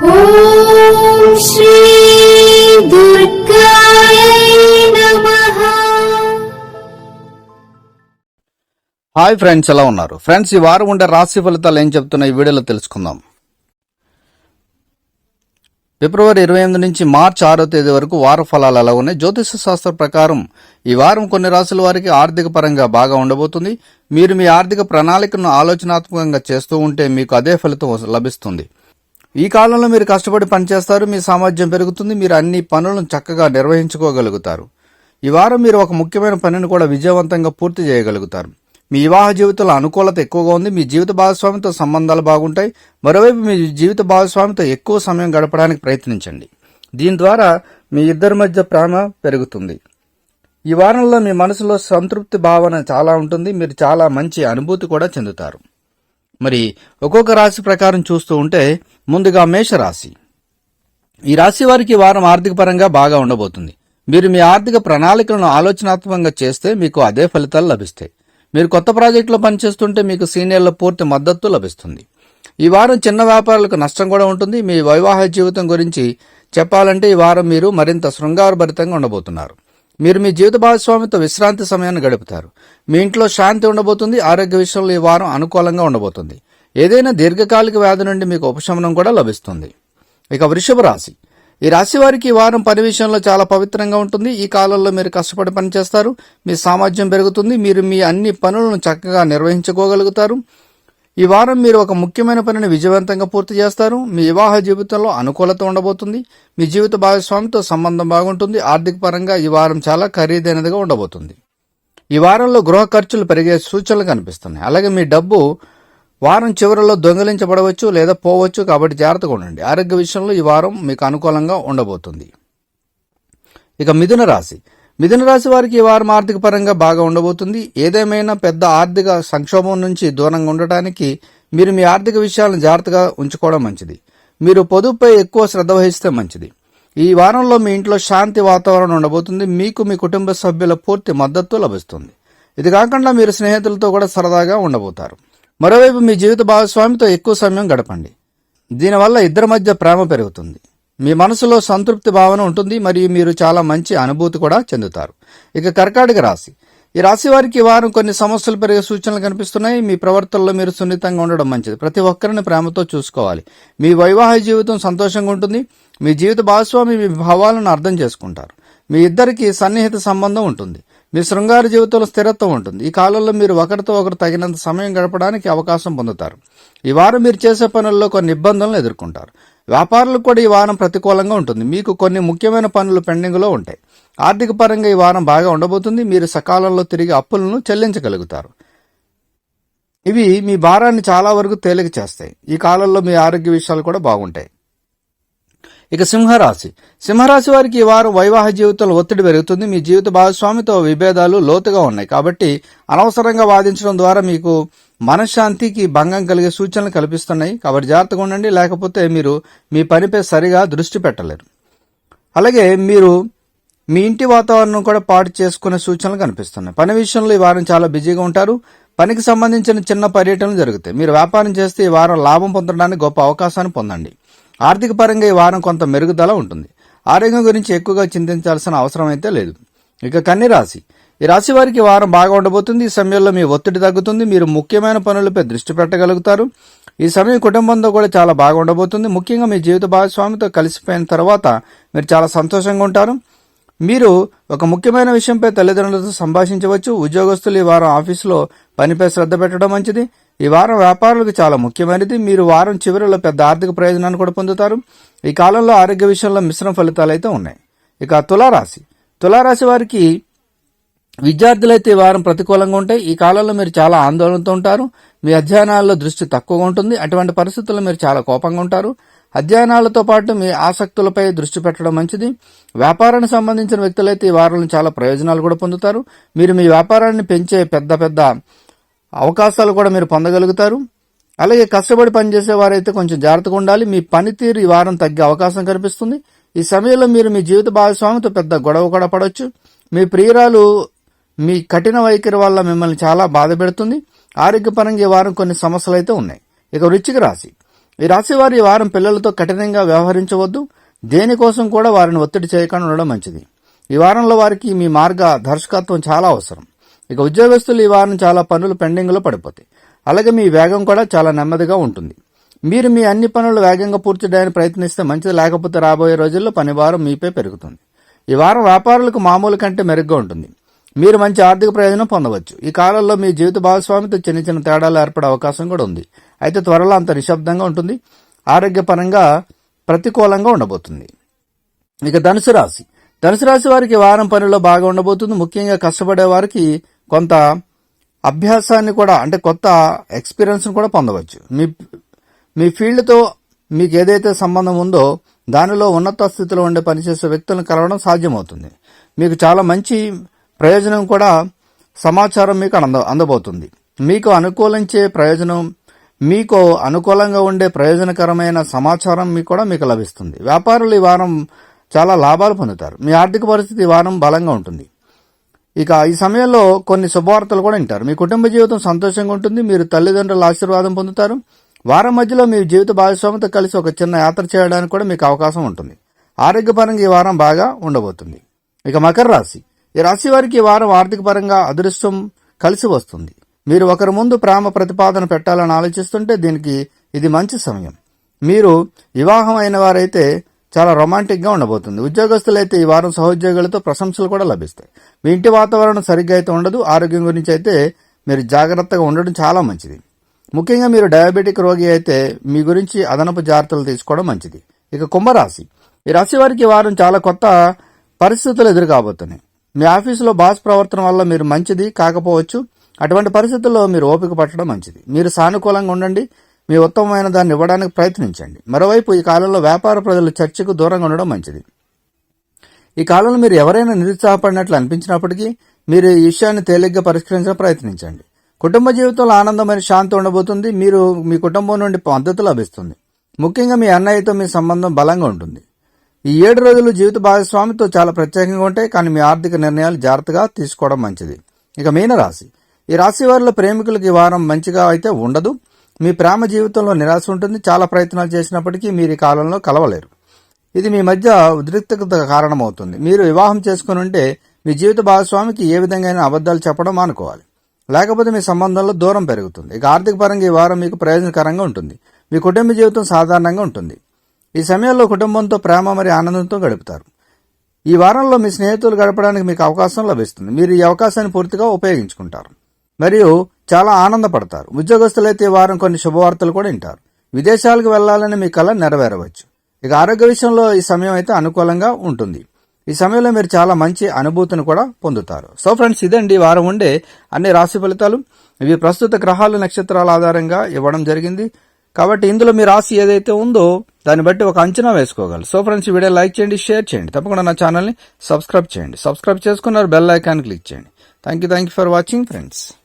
Hi friends ఎలా ఉన్నారు? Friends ఈ వారం ఉండే రాశి ఫలితాలు ఏం చెప్తున్నాయి ఈ వీడియోలో తెలుసుకుందాం. ఫిబ్రవరి ఇరవై ఎనిమిది నుంచి మార్చి ఆరో తేదీ వరకు వార ఫలాలు ఎలా ఉన్నాయి? జ్యోతిష శాస్త్ర ప్రకారం ఈ వారం కొన్ని రాశుల వారికి ఆర్థిక పరంగా బాగా ఉండబోతుంది. మీరు మీ ఆర్థిక ప్రణాళికను ఆలోచనాత్మకంగా చేస్తూ ఉంటే మీకు అదే ఫలితం లభిస్తుంది. ఈ కాలంలో మీరు కష్టపడి పనిచేస్తారు మీ సామర్థ్యం పెరుగుతుంది మీరు అన్ని పనులను చక్కగా నిర్వహించుకోగలుగుతారు. ఈ వారం మీరు ఒక ముఖ్యమైన పనిని కూడా విజయవంతంగా పూర్తి చేయగలుగుతారు. మీ వివాహ జీవితంలో అనుకూలత ఎక్కువగా ఉంది మీ జీవిత భాగస్వామితో సంబంధాలు బాగుంటాయి మరోవైపు మీ జీవిత భాగస్వామితో ఎక్కువ సమయం గడపడానికి ప్రయత్నించండి. దీని ద్వారా మీ ఇద్దరి మధ్య ప్రేమ పెరుగుతుంది. ఈ వారంలో మీ మనసులో సంతృప్తి భావన చాలా ఉంటుంది మీరు చాలా మంచి అనుభూతి కూడా చెందుతారు. మరి ఒక్కొక్క రాశి ప్రకారం చూస్తూ ఉంటే ముందుగా మేషరాశి. ఈ రాశి వారికి వారం ఆర్థిక పరంగా బాగా ఉండబోతుంది. మీరు మీ ఆర్థిక ప్రణాళికలను ఆలోచనాత్మకంగా చేస్తే మీకు అదే ఫలితాలు లభిస్తాయి. మీరు కొత్త ప్రాజెక్టులో పనిచేస్తుంటే మీకు సీనియర్ల పూర్తి మద్దతు లభిస్తుంది. ఈ వారం చిన్న వ్యాపారులకు నష్టం కూడా ఉంటుంది. మీ వైవాహిక జీవితం గురించి చెప్పాలంటే ఈ వారం మీరు మరింత శృంగారభరితంగా ఉండబోతున్నారు. మీరు మీ జీవిత భాగస్వామితో విశ్రాంతి సమయాన్ని గడుపుతారు. మీ ఇంట్లో శాంతి ఉండబోతుంది ఆరోగ్య విషయంలో ఈ వారం అనుకూలంగా ఉండబోతుంది. ఏదైనా దీర్ఘకాలిక వ్యాధి నుండి మీకు ఉపశమనం కూడా లభిస్తుంది. ఇక వృషభ రాశి. ఈ రాశి వారికి ఈ వారం పని విషయంలో చాలా పవిత్రంగా ఉంటుంది. ఈ కాలంలో మీరు కష్టపడి పనిచేస్తారు. మీ సామర్థ్యం పెరుగుతుంది. మీరు మీ అన్ని పనులను చక్కగా నిర్వహించుకోగలుగుతారు. ఈ వారం మీరు ఒక ముఖ్యమైన పనిని విజయవంతంగా పూర్తి చేస్తారు. మీ వివాహ జీవితంలో అనుకూలత ఉండబోతుంది. మీ జీవిత భాగస్వామితో సంబంధం బాగుంటుంది. ఆర్థిక పరంగా ఈ వారం చాలా ఖరీదైనదిగా ఉండబోతుంది. ఈ వారంలో గృహ ఖర్చులు పెరిగే సూచనలు కనిపిస్తున్నాయి. అలాగే మీ డబ్బు వారం చివరిలో దొంగిలించబడవచ్చు లేదా పోవచ్చు కాబట్టి జాగ్రత్తగా ఉండండి. ఆరోగ్య విషయంలో ఈ వారం మీకు అనుకూలంగా ఉండబోతుంది. ఇక మిథున రాశి. మిథున రాశి వారికి ఈ వారం ఆర్థిక పరంగా బాగా ఉండబోతుంది. ఏదేమైనా పెద్ద ఆర్థిక సంక్షోభం నుంచి దూరంగా ఉండటానికి మీరు మీ ఆర్థిక విషయాలను జాగ్రత్తగా ఉంచుకోవడం మంచిది. మీరు పొదుపుపై ఎక్కువ శ్రద్ధ వహిస్తే మంచిది. ఈ వారంలో మీ ఇంట్లో శాంతి వాతావరణం ఉండబోతుంది. మీకు మీ కుటుంబ సభ్యుల పూర్తి మద్దతు లభిస్తుంది. ఇది కాకుండా మీరు స్నేహితులతో కూడా సరదాగా ఉండబోతారు. మరోవైపు మీ జీవిత భాగస్వామితో ఎక్కువ సమయం గడపండి. దీనివల్ల ఇద్దరి మధ్య ప్రేమ పెరుగుతుంది. మీ మనసులో సంతృప్తి భావన ఉంటుంది మరియు మీరు చాలా మంచి అనుభూతి కూడా చెందుతారు. ఇక కర్కాటక రాశి. ఈ రాశి వారికి వారం కొన్ని సమస్యలు పెరిగే సూచనలు కనిపిస్తున్నాయి. మీ ప్రవర్తనలో మీరు సున్నితంగా ఉండడం మంచిది. ప్రతి ఒక్కరిని ప్రేమతో చూసుకోవాలి. మీ వైవాహిక జీవితం సంతోషంగా ఉంటుంది. మీ జీవిత భాగస్వామి మీ భావాలను అర్థం చేసుకుంటారు. మీ ఇద్దరికి సన్నిహిత సంబంధం ఉంటుంది. మీ శృంగార జీవితంలో స్థిరత్వం ఉంటుంది. ఈ కాలంలో మీరు ఒకరితో ఒకరు తగినంత సమయం గడపడానికి అవకాశం పొందుతారు. ఈ వారం మీరు చేసే పనుల్లో కొన్ని ఇబ్బందులను ఎదుర్కొంటారు. వ్యాపారులకు కూడా ఈ వారం ప్రతికూలంగా ఉంటుంది. మీకు కొన్ని ముఖ్యమైన పనులు పెండింగ్లో ఉంటాయి. ఆర్థిక పరంగా ఈ వారం బాగా ఉండబోతుంది. మీరు సకాలంలో తిరిగి అప్పులను చెల్లించగలుగుతారు. ఇవి మీ భారాన్ని చాలా వరకు తేలిక చేస్తాయి. ఈ కాలంలో మీ ఆరోగ్య విషయాలు కూడా బాగుంటాయి. ఇక సింహరాశి. సింహరాశి వారికి ఈ వారం వైవాహిక జీవితంలో ఒత్తిడి పెరుగుతుంది. మీ జీవిత భాగస్వామితో విభేదాలు లోతుగా ఉన్నాయి. కాబట్టి అనవసరంగా వాదించడం ద్వారా మీకు మనశ్శాంతికి భంగం కలిగే సూచనలు కల్పిస్తున్నాయి. కాబట్టి జాగ్రత్తగా ఉండండి. లేకపోతే మీరు మీ పనిపై సరిగా దృష్టి పెట్టలేరు. అలాగే మీరు మీ ఇంటి వాతావరణం కూడా పాటు చేసుకునే సూచనలు కనిపిస్తున్నాయి. పని విషయంలో ఈ వారం చాలా బిజీగా ఉంటారు. పనికి సంబంధించిన చిన్న పర్యటనలు జరుగుతాయి. మీరు వ్యాపారం చేస్తే ఈ వారం లాభం పొందడానికి గొప్ప అవకాశాన్ని పొందండి. ఆర్థిక పరంగా ఈ వారం కొంత మెరుగుదల ఉంటుంది. ఆరోగ్యం గురించి ఎక్కువగా చింతించాల్సిన అవసరం అయితే లేదు. ఇక కన్ని రాశి. ఈ రాశి వారికి వారం బాగా ఉండబోతుంది. ఈ సమయంలో మీ ఒత్తిడి తగ్గుతుంది. మీరు ముఖ్యమైన పనులపై దృష్టి పెట్టగలుగుతారు. ఈ సమయం కుటుంబంతో కూడా చాలా బాగా ఉండబోతుంది. ముఖ్యంగా మీ జీవిత భాగస్వామితో కలిసిపోయిన తర్వాత మీరు చాలా సంతోషంగా ఉంటారు. మీరు ఒక ముఖ్యమైన విషయంపై తల్లిదండ్రులతో సంభాషించవచ్చు. ఉద్యోగస్తులు ఈ వారం ఆఫీసులో పనిపై శ్రద్ధ పెట్టడం మంచిది. ఈ వారం వ్యాపారులకు చాలా ముఖ్యమైనది. మీరు వారం చివరిలో పెద్ద ఆర్థిక ప్రయోజనాన్ని కూడా పొందుతారు. ఈ కాలంలో ఆరోగ్య విషయంలో మిశ్రమ ఫలితాలు అయితే ఉన్నాయి. ఇక తులారాశి. తులారాశి వారికి విద్యార్థులైతే ఈ వారం ప్రతికూలంగా ఉంటాయి. ఈ కాలంలో మీరు చాలా ఆందోళనతో ఉంటారు. మీ అధ్యయనాల్లో దృష్టి తక్కువగా ఉంటుంది. అటువంటి పరిస్థితుల్లో మీరు చాలా కోపంగా ఉంటారు. అధ్యయనాలతో పాటు మీ ఆసక్తులపై దృష్టి పెట్టడం మంచిది. వ్యాపారానికి సంబంధించిన వ్యక్తులైతే ఈ వారంలో చాలా ప్రయోజనాలు కూడా పొందుతారు. మీరు మీ వ్యాపారాన్ని పెంచే పెద్ద పెద్ద అవకాశాలు కూడా మీరు పొందగలుగుతారు. అలాగే కష్టపడి పనిచేసే వారైతే కొంచెం జాగ్రత్తగా ఉండాలి. మీ పనితీరు ఈ వారం తగ్గే అవకాశం కనిపిస్తుంది. ఈ సమయంలో మీరు మీ జీవిత భాగస్వామితో పెద్ద గొడవ కూడా పడవచ్చు మీ ప్రియురాలు మీ కఠిన వైఖరి వల్ల మిమ్మల్ని చాలా బాధ పెడుతుంది. ఆరోగ్యపరంగా ఈ వారం కొన్ని సమస్యలు అయితే ఉన్నాయి. ఇక వృచ్చిక రాశి. ఈ రాశి వారు ఈ వారం పిల్లలతో కఠినంగా వ్యవహరించవద్దు. దేనికోసం కూడా వారిని ఒత్తిడి చేయకుండా ఉండడం మంచిది. ఈ వారంలో వారికి మీ మార్గ దర్శకత్వం చాలా అవసరం. ఇక ఉద్యోగస్తులు ఈ వారం చాలా పనులు పెండింగ్లో పడిపోతాయి. అలాగే మీ వేగం కూడా చాలా నెమ్మదిగా ఉంటుంది. మీరు మీ అన్ని పనులు వేగంగా పూర్తి చేయడానికి ప్రయత్నిస్తే మంచిది. లేకపోతే రాబోయే రోజుల్లో పని భారం మీపై పెరుగుతుంది. ఈ వారం వ్యాపారులకు మామూలు కంటే మెరుగ్గా ఉంటుంది. మీరు మంచి ఆర్థిక ప్రయోజనం పొందవచ్చు. ఈ కాలంలో మీ జీవిత భాగస్వామితో చిన్న చిన్న తేడాలు ఏర్పడే అవకాశం కూడా ఉంది. అయితే త్వరలో అంత నిశ్శబ్దంగా ఉంటుంది. ఆరోగ్యపరంగా ప్రతికూలంగా ఉండబోతుంది. ఇక ధనుసు రాశి. ధనుసు రాశి వారికి ఈ వారం పనిలో బాగా ఉండబోతుంది. ముఖ్యంగా కష్టపడే వారికి కొంత అభ్యాసాన్ని కూడా అంటే కొత్త ఎక్స్పీరియన్స్ని కూడా పొందవచ్చు. మీ మీ ఫీల్డ్తో మీకు ఏదైతే సంబంధం ఉందో దానిలో ఉన్నత స్థితిలో ఉండే పనిచేసే వ్యక్తులను కలవడం సాధ్యమవుతుంది. మీకు చాలా మంచి ప్రయోజనం కూడా సమాచారం మీకు అంద అందబోతుంది. మీకు అనుకూలించే ప్రయోజనం మీకు అనుకూలంగా ఉండే ప్రయోజనకరమైన సమాచారం మీకు కూడా మీకు లభిస్తుంది. వ్యాపారులు ఈ వారం చాలా లాభాలు పొందుతారు. మీ ఆర్థిక పరిస్థితి ఈ వారం బలంగా ఉంటుంది. ఇక ఈ సమయంలో కొన్ని శుభవార్తలు కూడా వింటారు. మీ కుటుంబ జీవితం సంతోషంగా ఉంటుంది మీరు తల్లిదండ్రుల ఆశీర్వాదం పొందుతారు. వారం మధ్యలో మీ జీవిత భాగస్వామితో కలిసి ఒక చిన్న యాత్ర చేయడానికి కూడా మీకు అవకాశం ఉంటుంది. ఆరోగ్యపరంగా ఈ వారం బాగా ఉండబోతుంది. ఇక మకర రాశి. ఈ రాశి వారికి ఈ వారం ఆర్థిక పరంగా అదృష్టం కలిసి వస్తుంది. మీరు ఒకరి ముందు ప్రేమ ప్రతిపాదన పెట్టాలని ఆలోచిస్తుంటే దీనికి ఇది మంచి సమయం. మీరు వివాహం అయిన వారైతే చాలా రొమాంటిక్గా ఉండబోతుంది. ఉద్యోగస్తులైతే ఈ వారం సహోద్యోగులతో ప్రశంసలు కూడా లభిస్తాయి. మీ ఇంటి వాతావరణం సరిగ్గా అయితే ఉండదు. ఆరోగ్యం గురించి అయితే మీరు జాగ్రత్తగా ఉండడం చాలా మంచిది. ముఖ్యంగా మీరు డయాబెటిక్ రోగి అయితే మీ గురించి అదనపు జాగ్రత్తలు తీసుకోవడం మంచిది. ఇక కుంభరాశి. ఈ రాశి వారికి వారం చాలా కొత్త పరిస్థితులు ఎదురు కాబోతున్నాయి మీ ఆఫీసులో బాస్ ప్రవర్తన వల్ల మీరు మంచిది కాకపోవచ్చు. అటువంటి పరిస్థితుల్లో మీరు ఓపిక పట్టడం మంచిది. మీరు సానుకూలంగా ఉండండి. మీ ఉత్తమమైన దాన్ని ఇవ్వడానికి ప్రయత్నించండి. మరోవైపు ఈ కాలంలో వ్యాపార ప్రజలు చర్చకు దూరంగా ఉండడం మంచిది. ఈ కాలంలో మీరు ఎవరైనా నిరుత్సాహపడినట్లు అనిపించినప్పటికీ మీరు ఈ విషయాన్ని తేలిగ్గా పరిష్కరించడం ప్రయత్నించండి. కుటుంబ జీవితంలో ఆనందం శాంతి ఉండబోతుంది. మీరు మీ కుటుంబం నుండి మద్దతు లభిస్తుంది. ముఖ్యంగా మీ అన్నయ్యతో మీ సంబంధం బలంగా ఉంటుంది. ఈ ఏడు రోజులు జీవిత భాగస్వామితో చాలా ప్రత్యేకంగా ఉంటాయి కానీ మీ ఆర్థిక నిర్ణయాలు జాగ్రత్తగా తీసుకోవడం మంచిది. ఇక మీనరాశి. ఈ రాశి వారిలో ప్రేమికులకు ఈ వారం మంచిగా అయితే ఉండదు. మీ ప్రేమ జీవితంలో నిరాశ ఉంటుంది చాలా ప్రయత్నాలు చేసినప్పటికీ మీరు ఈ కాలంలో కలవలేరు. ఇది మీ మధ్య ఉద్రిక్తత కారణమవుతుంది. మీరు వివాహం చేసుకుని ఉంటే మీ జీవిత భాగస్వామికి ఏ విధంగా అబద్ధాలు చెప్పడం మానుకోవాలి. లేకపోతే మీ సంబంధంలో దూరం పెరుగుతుంది. ఇక ఆర్థిక పరంగా ఈ వారం మీకు ప్రయోజనకరంగా ఉంటుంది. మీ కుటుంబ జీవితం సాధారణంగా ఉంటుంది. ఈ సమయంలో కుటుంబంతో ప్రేమ మరియు ఆనందంతో గడుపుతారు. ఈ వారంలో మీ స్నేహితులు గడపడానికి మీకు అవకాశం లభిస్తుంది. మీరు ఈ అవకాశాన్ని పూర్తిగా ఉపయోగించుకుంటారు. మరియు చాలా ఆనందపడతారు. ఉద్యోగస్తులైతే ఈ వారం కొన్ని శుభవార్తలు కూడా వింటారు. విదేశాలకు వెళ్ళాలని మీ కళ నెరవేరవచ్చు. ఇక ఆరోగ్య విషయంలో ఈ సమయం అయితే అనుకూలంగా ఉంటుంది. ఈ సమయంలో మీరు చాలా మంచి అనుభూతిని కూడా పొందుతారు. సో ఫ్రెండ్స్ ఇదండి. ఈ వారం ఉండే అన్ని రాశి ఫలితాలు. ఇవి ప్రస్తుత గ్రహాలు నక్షత్రాల ఆధారంగా ఇవ్వడం జరిగింది. కాబట్టి ఇందులో మీ రాశి ఏదైతే ఉందో దాన్ని బట్టి ఒక అంచనా వేసుకోగలరు. సో ఫ్రెండ్స్ ఈ వీడియో లైక్ చేయండి షేర్ చేయండి. తప్పకుండా నా ఛానల్ని సబ్స్క్రైబ్ చేయండి. సబ్స్క్రైబ్ చేసుకున్నారు బెల్ ఐకాన్ క్లిక్ చేయండి. Thank you thank you for watching friends.